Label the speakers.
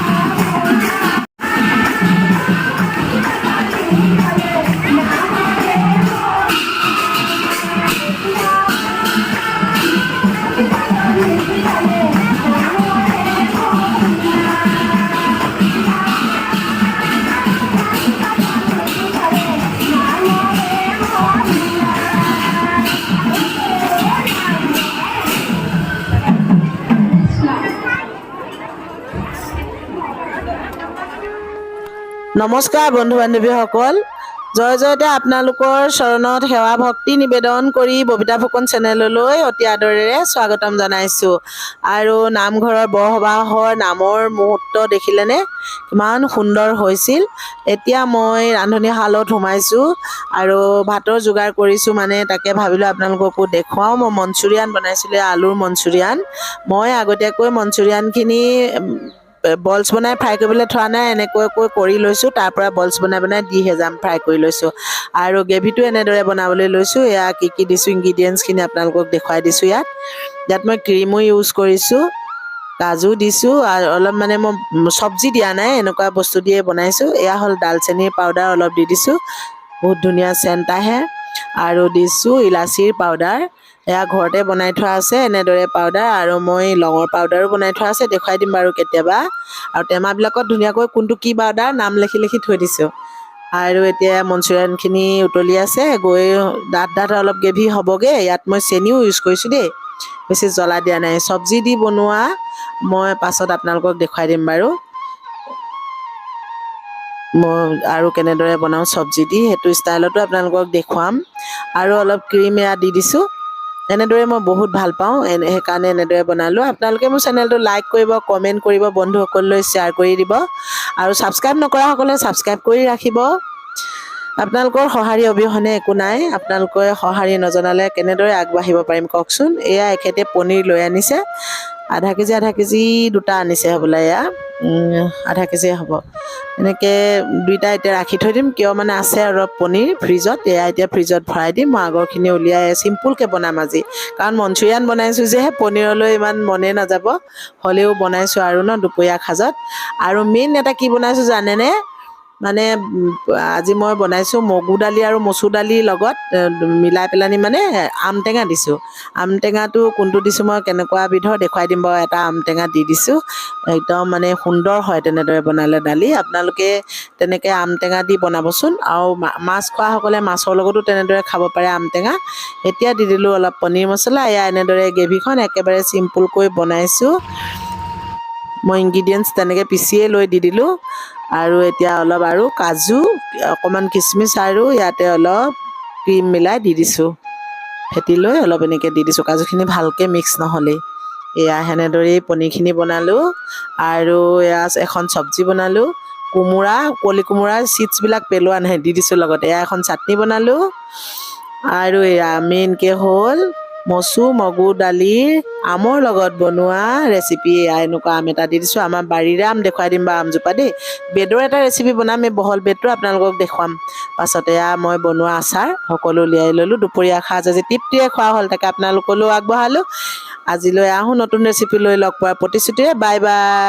Speaker 1: Yeah. নমস্কাৰ বন্ধু বান্ধৱীসকল জয় জয়তে আপোনালোকৰ চৰণত সেৱা ভক্তি নিবেদন কৰি ববিতা ফুকন চেনেললৈ অতি আদৰেৰে স্বাগতম জনাইছোঁ। আৰু নামঘৰৰ বৰসবাহৰ নামৰ মুহূৰ্ত দেখিলেনে? কিমান সুন্দৰ হৈছিল। এতিয়া মই ৰান্ধনীশালত সোমাইছোঁ আৰু ভাতৰ যোগাৰ কৰিছোঁ মানে তাকে ভাবিলোঁ আপোনালোককো দেখুৱাওঁ। মই মঞ্চুৰিয়ান বনাইছিলোঁ আলুৰ মঞ্চুৰিয়ান মই আগতীয়াকৈ মঞ্চুৰিয়ানখিনি বলছ বনাই ফ্ৰাই কৰিবলৈ থোৱা নাই এনেকুৱাকৈ কৰি লৈছোঁ তাৰ পৰা বলছ বনাই বনাই দিহে যাম ফ্ৰাই কৰি লৈছোঁ। আৰু গ্ৰেভিটো এনেদৰে বনাবলৈ লৈছোঁ এয়া কি কি দিছোঁ ইনগ্ৰিডিয়েণ্টছখিনি আপোনালোকক দেখুৱাই দিছোঁ ইয়াত। ইয়াত মই ক্ৰীমো ইউজ কৰিছোঁ কাজু দিছোঁ আৰু অলপ মানে মই চব্জি দিয়া নাই এনেকুৱা বস্তু দিয়ে বনাইছোঁ। এয়া হ'ল ডালচেনিৰ পাউডাৰ অলপ দি দিছোঁ। বহুত ধুনীয়া চেণ্ট আহে। আৰু দিছোঁ ইলাচিৰ পাউডাৰ এয়া ঘৰতে বনাই থোৱা আছে এনেদৰে পাউডাৰ আৰু মই লঙৰ পাউডাৰো বনাই থোৱা আছে দেখুৱাই দিম বাৰু কেতিয়াবা। আৰু টেমাবিলাকত ধুনীয়াকৈ কোনটো কি পাউডাৰ নাম লিখি লিখি থৈ দিছোঁ। আৰু এতিয়া মঞ্চুৰিয়ানখিনি উতলি আছে গৈ ডাঠ ডাঠ অলপ গ্ৰেভি হ'বগৈ ইয়াত মই চেনিও ইউজ কৰিছোঁ দেই। বেছি জ্বলা দিয়া নাই চব্জি দি বনোৱা মই পাছত আপোনালোকক দেখুৱাই দিম বাৰু। মই আৰু কেনেদৰে বনাওঁ চব্জি দি সেইটো ষ্টাইলতো আপোনালোকক দেখুৱাম। আৰু অলপ ক্ৰীম এয়া দি দিছোঁ। এনেদৰে মই বহুত ভাল পাওঁ এনে সেইকাৰণে এনেদৰে বনালোঁ। আপোনালোকে মোৰ চেনেলটো লাইক কৰিব কমেণ্ট কৰিব বন্ধুসকললৈ শ্বেয়াৰ কৰি দিব। আৰু ছাবস্ক্ৰাইব নকৰাসকলে ছাবস্ক্ৰাইব কৰি ৰাখিব। আপোনালোকৰ সঁহাৰি অবিহনে একো নাই। আপোনালোকে সঁহাৰি নজনালে কেনেদৰে আগবাঢ়িব পাৰিম কওকচোন। এয়া এখেতে পনীৰ লৈ আনিছে। আধা কেজি আধা কেজি দুটা আনিছে হ'বলা এয়া। আধা কেজিয়ে হ'ব। এনেকৈ দুইটা এতিয়া ৰাখি থৈ দিম। কিয় মানে আছে অলপ পনীৰ ফ্ৰিজত এয়া এতিয়া ফ্ৰিজত ভৰাই দিম। মই আগৰখিনি উলিয়াই চিম্পুলকৈ বনাম আজি। কাৰণ মঞ্চুৰিয়ান বনাইছোঁ যে পনীৰলৈ ইমান মনে নাযাব। হ'লেও বনাইছোঁ আৰু ন দুপৰীয়া সাজত। আৰু মেইন এটা কি বনাইছোঁ জানেনে? মানে আজি মই বনাইছোঁ মগু দালি আৰু মচুৰ দালিৰ লগত মিলাই পেলানি মানে আম টেঙা দিছোঁ। আম টেঙাটো কোনটো দিছোঁ মই কেনেকুৱা বিধৰ দেখুৱাই দিম বাৰু এটা আম টেঙা দি দিছোঁ। একদম মানে সুন্দৰ হয় তেনেদৰে বনালে দালি। আপোনালোকে তেনেকৈ আম টেঙা দি বনাবচোন। আৰু মাছ খোৱাসকলে মাছৰ লগতো তেনেদৰে খাব পাৰে আম টেঙা। এতিয়া দি দিলোঁ অলপ পনীৰ মছলা। এয়া এনেদৰে গ্ৰেভিখন একেবাৰে চিম্পুলকৈ বনাইছোঁ। মই ইনগ্ৰিডিয়েণ্টছ তেনেকৈ পিচিয়ে লৈ দি দিলোঁ। আৰু এতিয়া অলপ আৰু কাজু অকণমান কিচমিচ আৰু ইয়াতে অলপ ক্ৰীম মিলাই দি দিছোঁ। ফেটি লৈ অলপ এনেকৈ দি দিছোঁ। কাজুখিনি ভালকৈ মিক্স নহ'লেই। এয়া সেনেদৰেই পনীৰখিনি বনালোঁ আৰু এয়া এখন চব্জি বনালোঁ। কোমোৰা কলি কোমোৰাৰ চিডছবিলাক পেলোৱা নাই দি দিছোঁ লগতে। এয়া এখন চাটনি বনালোঁ। আৰু এয়া মেইনকৈ হ'ল মচু মগু দালিৰ আমৰ লগত বনোৱা ৰেচিপি এয়া এনেকুৱা আম এটা দি দিছোঁ। আমাৰ বাৰীৰে আম দেখুৱাই দিম বাৰু আমজোপা দেই। বেদৰ এটা ৰেচিপি বনাম। এই বহল বেদটো আপোনালোকক দেখুৱাম। পাছতে এয়া মই বনোৱা আচাৰ সকলো উলিয়াই ল'লোঁ। দুপৰীয়া সাজ আজি তৃপ্তিৰে খোৱা হ'ল তাকে আপোনালোকলৈও আগবঢ়ালোঁ। আজিলৈ আহোঁ নতুন ৰেচিপি লৈ লগ পোৱাৰ প্ৰতিশ্ৰুতিৰে। Bye bye.